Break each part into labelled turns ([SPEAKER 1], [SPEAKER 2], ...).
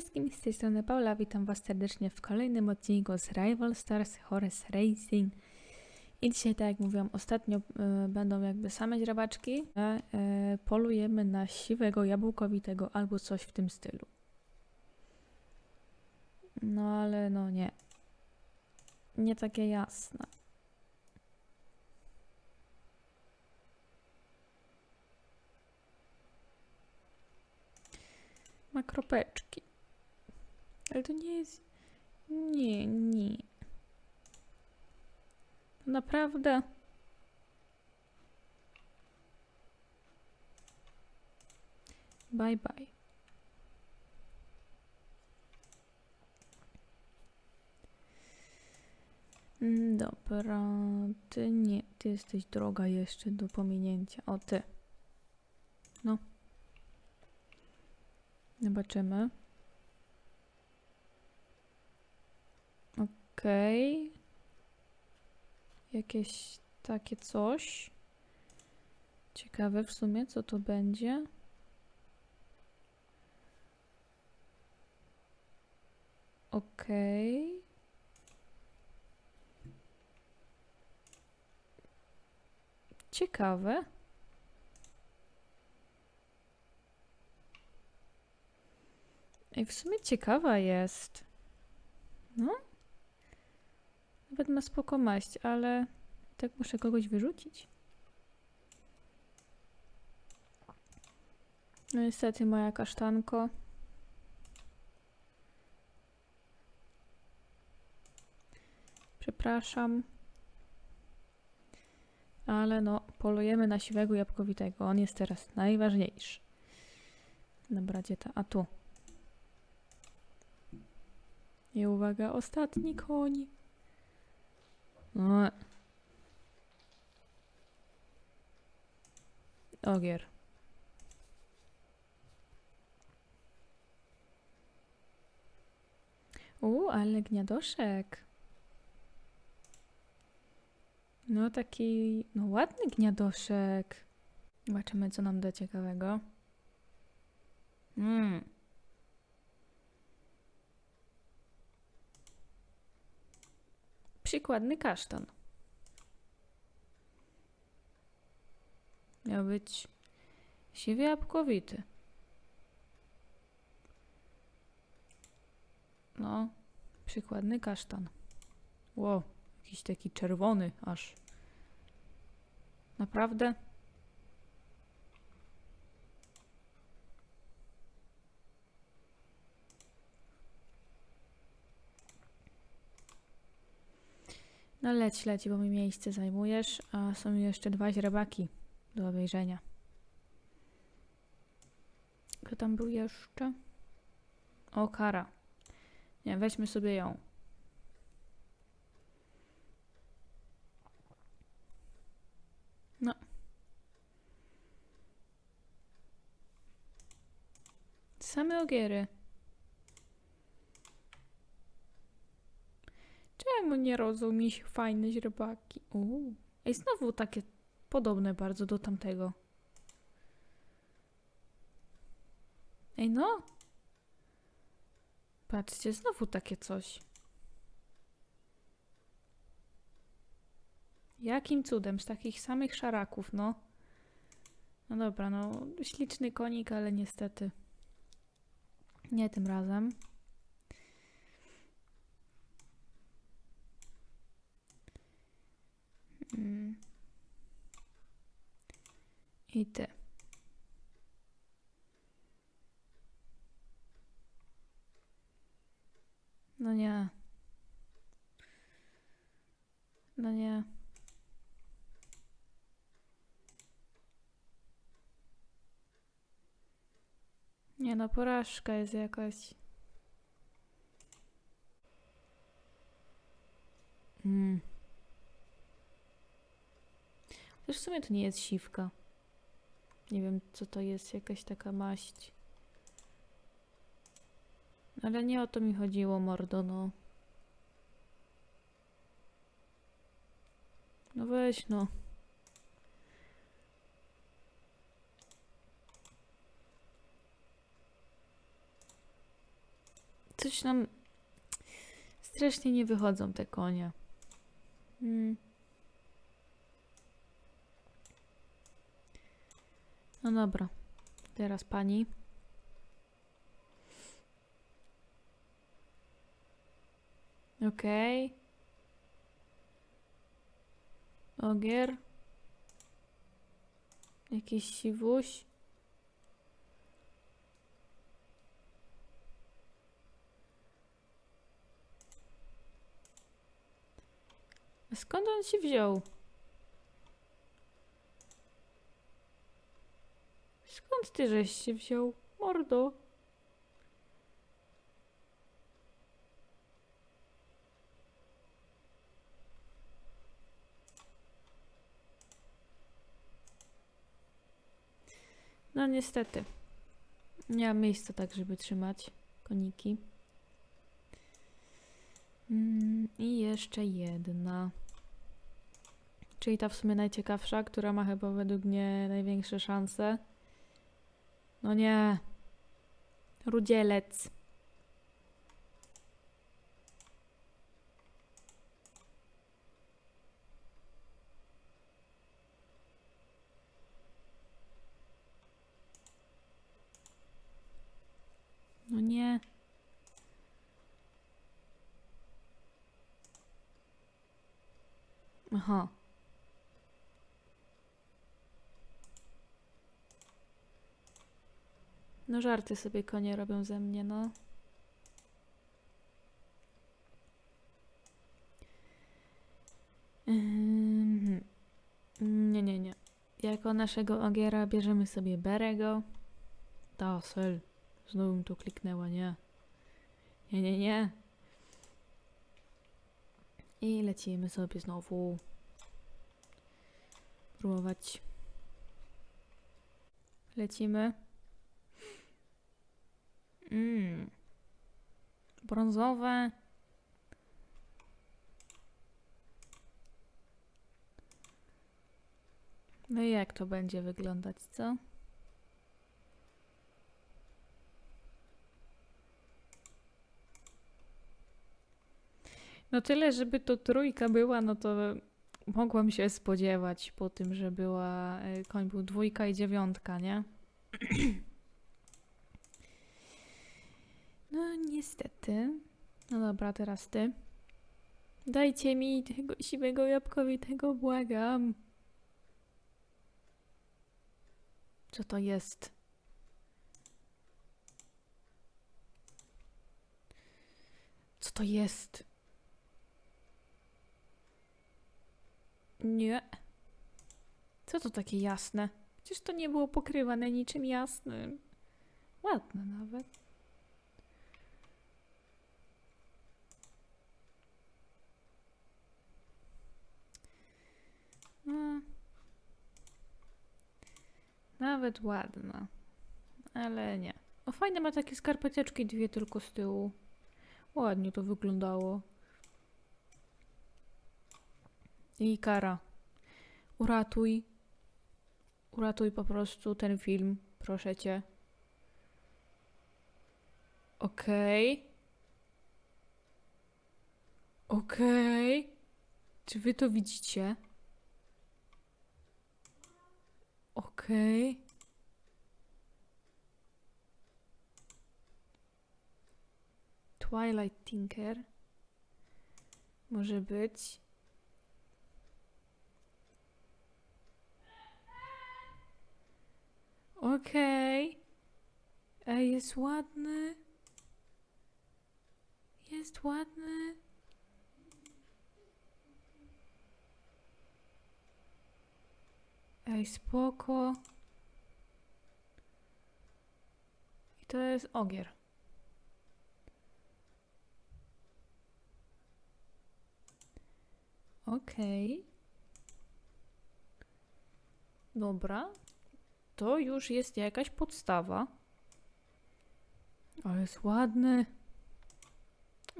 [SPEAKER 1] wszystkim, z tej strony Paula, witam Was serdecznie w kolejnym odcinku z Rival Stars Horse Racing. I dzisiaj, tak jak mówiłam ostatnio, y, będą jakby same źrebaczki, y, polujemy na siwego jabłkowitego albo coś w tym stylu. No ale no nie. Nie takie jasne. Ma kropeczki. Ale to nie jest. Nie, nie. Naprawdę. Bye bye. Mm, Dobra, ty nie, ty jesteś droga jeszcze do pominięcia. O, ty. No. Zobaczymy. Okej. Jakieś takie coś. Ciekawe w sumie, co to będzie. Okej. Ciekawe. I w sumie ciekawa jest. No. Nawet ma spoko maść, ale tak muszę kogoś wyrzucić. No niestety moja kasztanko. Przepraszam. Ale no, polujemy na siwego jabłkowitego. On jest teraz najważniejszy. Dobra, gdzie ta? A tu. I uwaga, ostatni koń. No. Ogier. U, ale gniadoszek. No taki, no ładny gniadoszek. Zobaczymy, co nam da ciekawego. Mmm. Przykładny kasztan. Miał być siwy jabłkowity. No, przykładny kasztan. Ło, jakiś taki czerwony aż. Naprawdę? No leć, leć, bo mi miejsce zajmujesz, a są jeszcze dwa źrebaki do obejrzenia. Kto tam był jeszcze? O, Kara. Nie, weźmy sobie ją. No. Same ogiery. Czemu nie rozumiesz fajne źrebaki? Uuu. Ej, znowu takie podobne bardzo do tamtego. Ej, no. Patrzcie, znowu takie coś. Jakim cudem z takich samych szaraków, no. No dobra, no śliczny konik, ale niestety nie tym razem. I ty. No nie. No nie. Nie no, porażka jest jakaś. Mm. Też w sumie to nie jest siwka. Nie wiem, co to jest, jakaś taka maść. Ale nie o to mi chodziło, mordo, no. No weź, no. Coś nam strasznie nie wychodzą te konie. Mm. No dobra. Teraz pani. Okej. Ogier. Jakiś siwuś. Skąd on się wziął? Skąd ty żeś się wziął, mordo? No niestety. Nie mam miejsca tak, żeby trzymać koniki. Mm, I jeszcze jedna. Czyli ta w sumie najciekawsza, która ma chyba według mnie największe szanse. No nie. Rudzielec. No nie. Aha. No żarty sobie konie robią ze mnie, no. Mhm. Nie, nie, nie. Jako naszego ogiera bierzemy sobie Berego. Ta, sel. Znowu mi tu kliknęła, nie. Nie, nie, nie. I lecimy sobie znowu. Próbować. Lecimy. Mm. Brązowe. No i jak to będzie wyglądać, co? No tyle, żeby to trójka była, no to mogłam się spodziewać po tym, że była, y, koń był dwójka i dziewiątka, nie? No niestety. No dobra, teraz ty. Dajcie mi tego siwego jabłkowitego, błagam. Co to jest? Co to jest? Nie. Co to takie jasne? Przecież to nie było pokrywane niczym jasnym. Ładne nawet. No. Nawet ładna. Ale nie. O, fajne ma takie skarpeteczki dwie tylko z tyłu. Ładnie to wyglądało. I kara. Uratuj. Uratuj po prostu ten film. Proszę cię. Okej. Okej. Czy wy to widzicie? Okej. Twilight Tinker. Może być. Okej. Ej, jest ładny. Jest ładny. Ej, spoko. I to jest ogier. Okej. Dobra. To już jest jakaś podstawa. Ale jest ładny.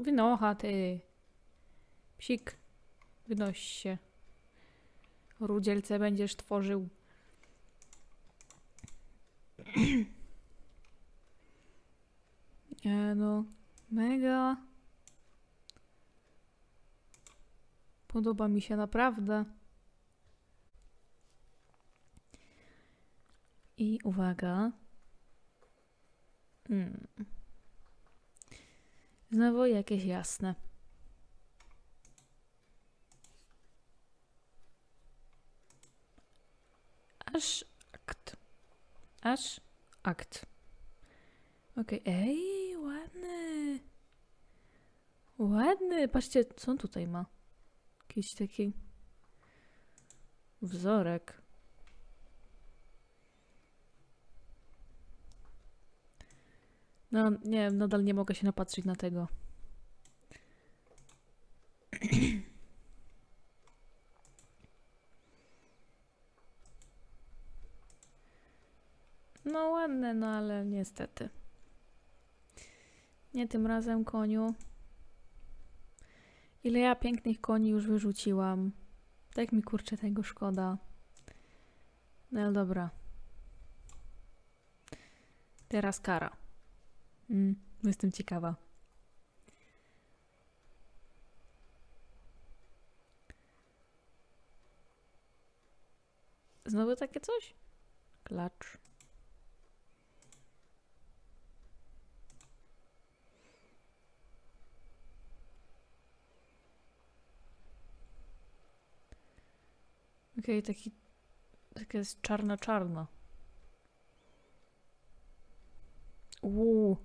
[SPEAKER 1] Wynocha ty. Psik. Wynoś się. Rudzielce będziesz tworzył. Nie no. Mega. Podoba mi się naprawdę. I uwaga. Hmm. Znowu jakieś jasne. Aż akt. Aż akt. Okej, ej, ładny. Ładny. Patrzcie, co on tutaj ma? Jakiś taki wzorek. No, nie nadal nie mogę się napatrzeć na tego. No ładne, no ale niestety. Nie tym razem koniu. Ile ja pięknych koni już wyrzuciłam. Tak mi kurczę tego szkoda. No dobra. Teraz kara. Mm, jestem ciekawa. Znowu takie coś? Klacz. Okej, taki... Taka jest czarno-czarno. Uuu.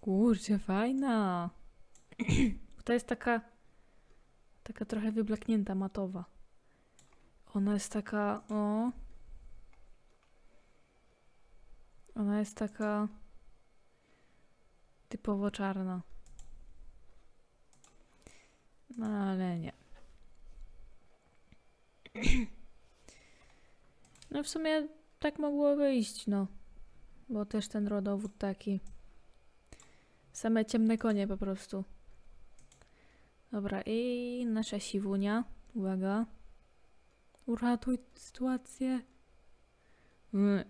[SPEAKER 1] Kurczę, fajna. To jest taka... Taka trochę wyblaknięta, matowa. Ona jest taka... O... Ona jest taka... Typowo czarna. No ale nie. No w sumie tak mogło wyjść, no. Bo też ten rodowód taki. Same ciemne konie po prostu. Dobra, i nasza siwunia. Uwaga. Uratuj sytuację. Mm.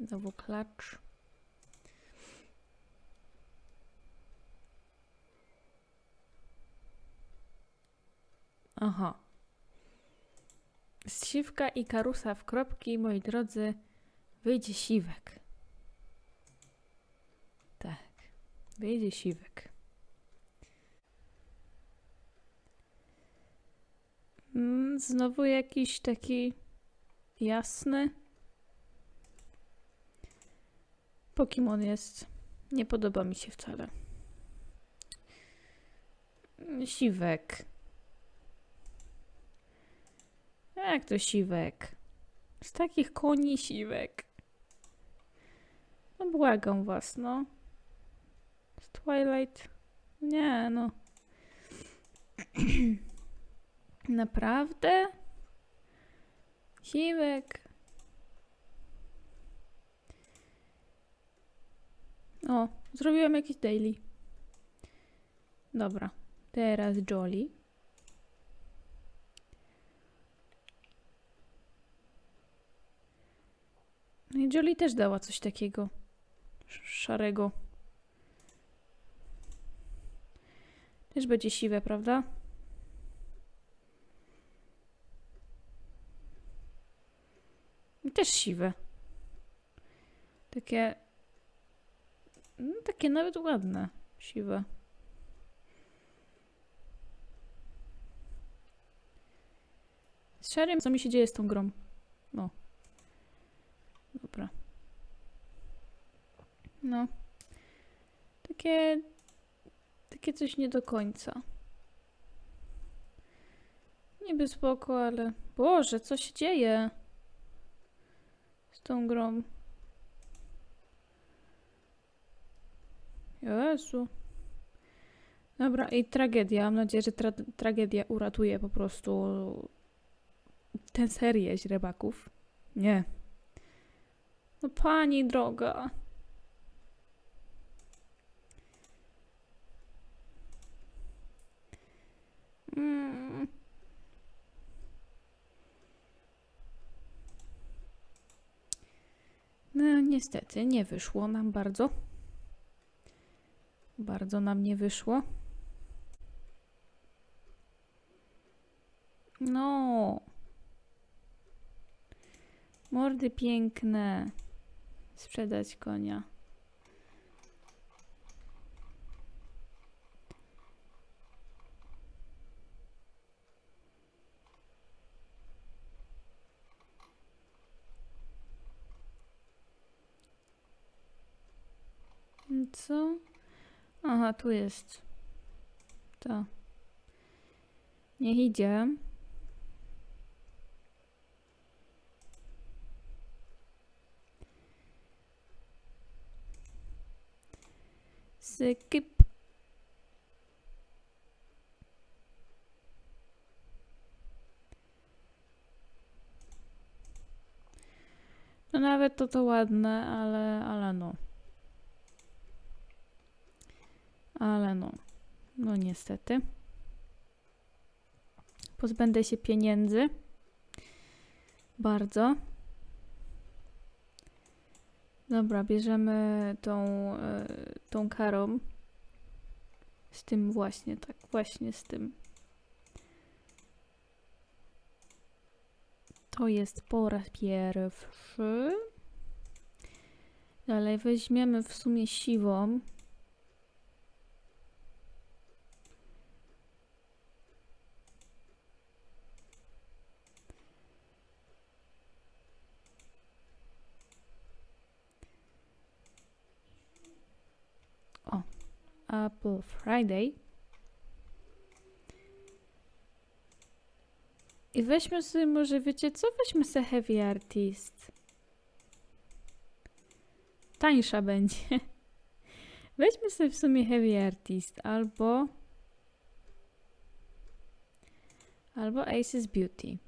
[SPEAKER 1] Znowu klacz. Aha. Z siwka i karusa w kropki, moi drodzy, wyjdzie siwek. Tak, wyjdzie siwek. Mm, Znowu jakiś taki jasny. Pokimon jest. Nie podoba mi się wcale. Siwek. Jak to siwek? Z takich koni siwek. No błagam was, no. Z Twilight. Nie, no. Naprawdę? Siwek. O, zrobiłem jakiś daily. Dobra. Teraz Jolly. I Jolie też dała coś takiego sz- szarego. Też będzie siwe, prawda? I też siwe. Takie. No, takie nawet ładne. Siwe. Z szarym, co mi się dzieje z tą grą? Dobra. No. Takie. Takie coś nie do końca. Niby spoko, ale. Boże, co się dzieje? Z tą grą. Jezu. Dobra, i tragedia. Mam nadzieję, że tra tragedia uratuje po prostu tę serię źrebaków. Nie. No pani droga. Mm. No niestety nie wyszło nam bardzo. Bardzo nam nie wyszło. No. Mordy piękne. Sprzedać konia. Co? Aha, tu jest. To. Niech idzie. Skip. No nawet to to ładne, ale, ale no. Ale no. No niestety. Pozbędę się pieniędzy. Bardzo. Dobra, bierzemy tą, e, tą karą. Z tym właśnie, tak, właśnie z tym. To jest po raz pierwszy. Dalej weźmiemy w sumie siwą. O, Apple Friday. I weźmy sobie może, wiecie co? Weźmy sobie Heavy Artist. Tańsza będzie. Weźmy sobie w sumie Heavy Artist albo albo Aces Beauty.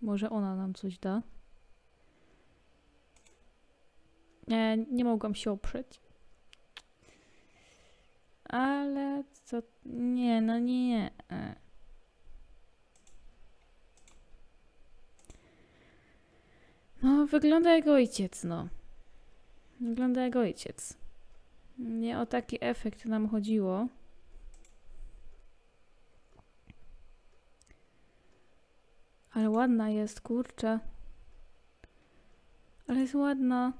[SPEAKER 1] Może ona nam coś da. Nie, nie mogłam się oprzeć. Ale co? Nie, no nie. E. No, wygląda jak ojciec, no. Wygląda jak ojciec. Nie o taki efekt nam chodziło. Ale ładna jest, kurczę. Ale jest ładna.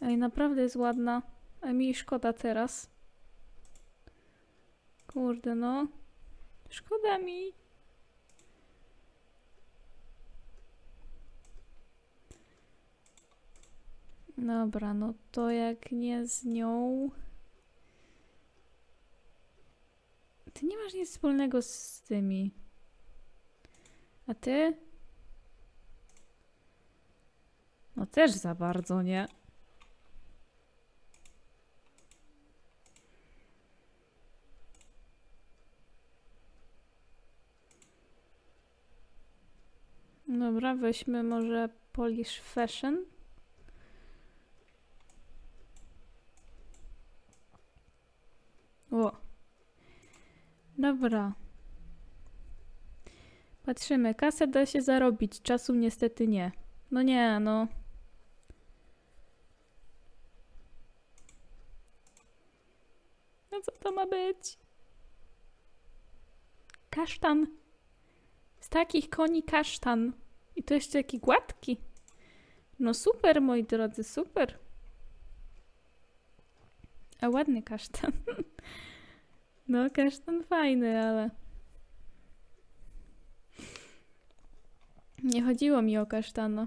[SPEAKER 1] Ej, naprawdę jest ładna. A mi szkoda teraz. Kurde, no. Szkoda mi. Dobra, no to jak nie z nią. Ty nie masz nic wspólnego z tymi. A ty? No też za bardzo, nie? Dobra, weźmy może Polish Fashion. O. Dobra. Patrzymy. Kasę da się zarobić, czasu niestety nie. No nie, no. No co to ma być? Kasztan. Z takich koni kasztan. I to jeszcze jaki gładki. No super, moi drodzy, super. A ładny kasztan. No, kasztan fajny, ale... Nie chodziło mi o kasztana.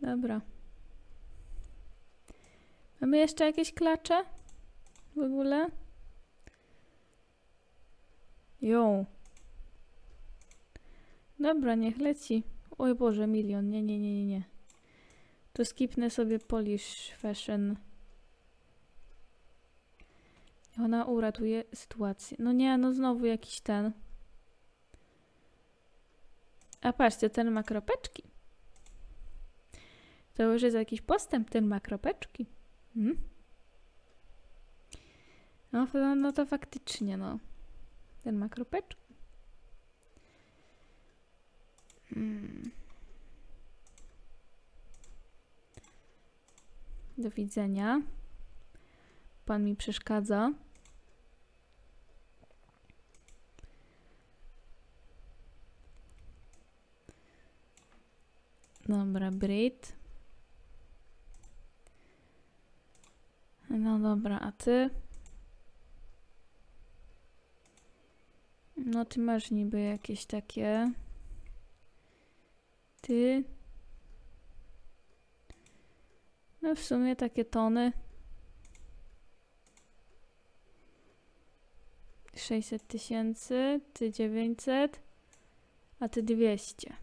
[SPEAKER 1] Dobra. Mamy jeszcze jakieś klacze? W ogóle? Ją. Dobra, niech leci. Oj Boże, milion. Nie, nie, nie, nie, nie. To skipnę sobie Polish Fashion. Ona uratuje sytuację. No nie, no znowu jakiś ten. A patrzcie, ten ma kropeczki. To już jest jakiś postęp, ten ma kropeczki. Hmm? No, no to faktycznie, no. Ten ma kropeczkę. Hmm. Do widzenia. Pan mi przeszkadza. Dobra, Brit. No dobra, a ty? No ty masz niby jakieś takie. Ty. No w sumie takie tony. 600 tysięcy, ty 900, a ty 200.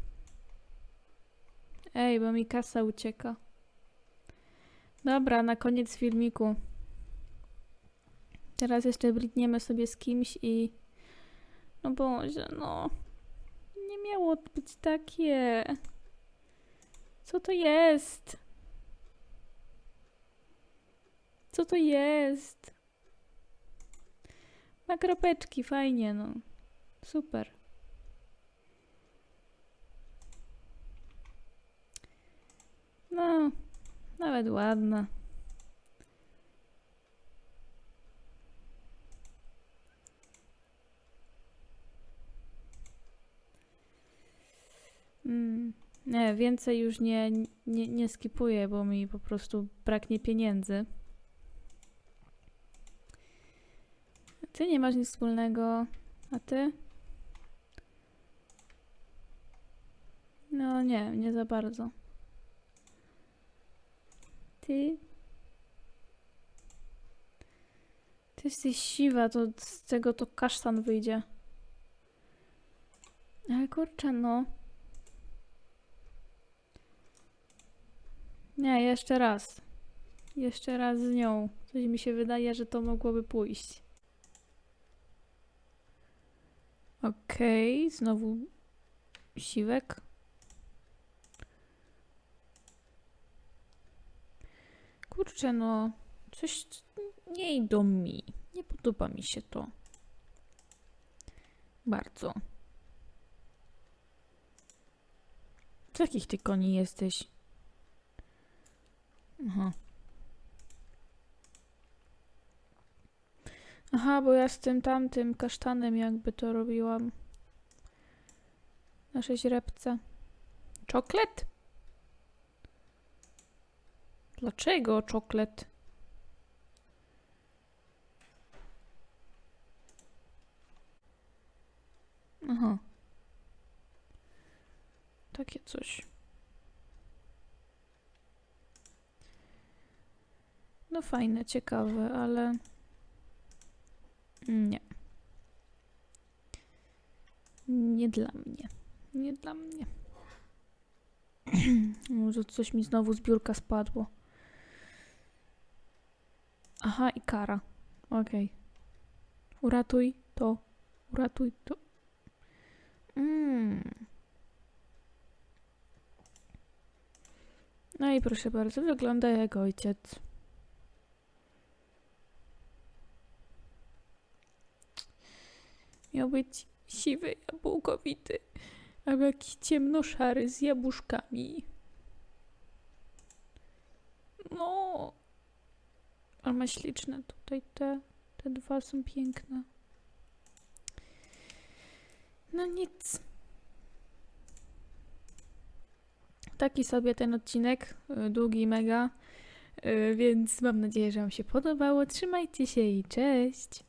[SPEAKER 1] Ej, bo mi kasa ucieka. Dobra, na koniec filmiku. Teraz jeszcze britniemy sobie z kimś i... No Boże, no... Nie miało być takie... Co to jest? Co to jest? Ma kropeczki, fajnie, no. Super. No, nawet ładna. Mm, nie, więcej już nie, nie, nie skipuję, bo mi po prostu braknie pieniędzy. Ty nie masz nic wspólnego, a ty? No nie, nie za bardzo. Ty? Ty jesteś siwa, to z tego to kasztan wyjdzie. Ale kurczę, no. Nie, jeszcze raz. Jeszcze raz z nią. Coś mi się wydaje, że to mogłoby pójść. Okej, znowu siwek. Kurczę, no. Coś nie idą mi. Nie podoba mi się to. Bardzo. Z jakich ty koni jesteś? Aha. Aha, bo ja z tym tamtym kasztanem jakby to robiłam. Nasze źrebce. Czoklet? Dlaczego czoklet? Aha. Takie coś. No fajne, ciekawe, ale nie. Nie dla mnie. Nie dla mnie. Może coś mi znowu z biurka spadło. Aha, i kara. Okej. Uratuj to. Uratuj to. Mm. No i proszę bardzo, wygląda jak ojciec. Miał być siwy, jabłkowity, albo jakiś ciemnoszary z jabłuszkami. No, ale ma śliczne tutaj te, te dwa są piękne. No nic. Taki sobie ten odcinek, y, długi mega, y, więc mam nadzieję, że Wam się podobało. Trzymajcie się i cześć!